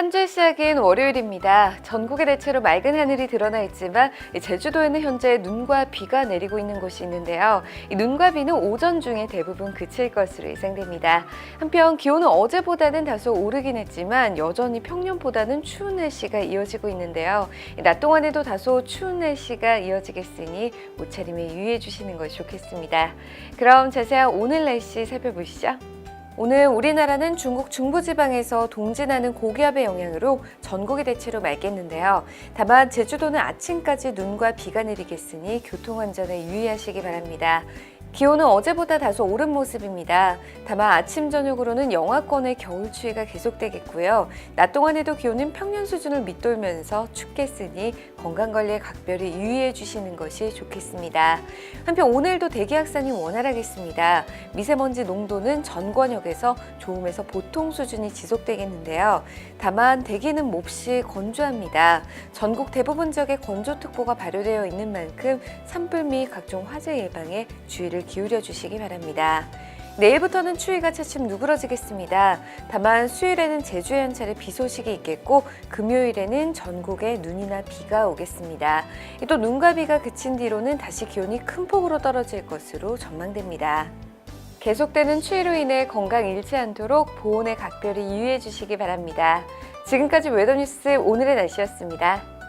한 주 시작인 월요일입니다. 전국에 대체로 맑은 하늘이 드러나 있지만 이 제주도에는 현재 눈과 비가 내리고 있는 곳이 있는데요. 이 눈과 비는 오전 중에 대부분 그칠 것으로 예상됩니다. 한편 기온은 어제보다는 다소 오르긴 했지만 여전히 평년보다는 추운 날씨가 이어지고 있는데요. 이낮 동안에도 다소 추운 날씨가 이어지겠으니 옷차림에 유의해 주시는 것이 좋겠습니다. 그럼 자세한 오늘 날씨 살펴보시죠. 오늘 우리나라는 중국 중부지방에서 동진하는 고기압의 영향으로 전국이 대체로 맑겠는데요. 다만 제주도는 아침까지 눈과 비가 내리겠으니 교통 안전에 유의하시기 바랍니다. 기온은 어제보다 다소 오른 모습입니다. 다만 아침 저녁으로는 영하권의 겨울 추위가 계속되겠고요. 낮 동안에도 기온은 평년 수준을 밑돌면서 춥겠으니 건강 관리에 각별히 유의해 주시는 것이 좋겠습니다. 한편 오늘도 대기 확산이 원활하겠습니다. 미세먼지 농도는 전 권역에서 좋음에서 보통 수준이 지속되겠는데요. 다만 대기는 몹시 건조합니다. 전국 대부분 지역에 건조특보가 발효되어 있는 만큼 산불 및 각종 화재 예방에 주의 를 기울여 주시기 바랍니다. 내일부터는 추위가 차츰 누그러지겠습니다. 다만 수요일에는 제주에 한 차례 비 소식이 있겠고 금요일에는 전국에 눈이나 비가 오겠습니다. 또 눈과 비가 그친 뒤로는 다시 기온이 큰 폭으로 떨어질 것으로 전망됩니다. 계속되는 추위로 인해 건강 잃지 않도록 보온에 각별히 유의해 주시기 바랍니다. 지금까지 웨더뉴스 오늘의 날씨였습니다.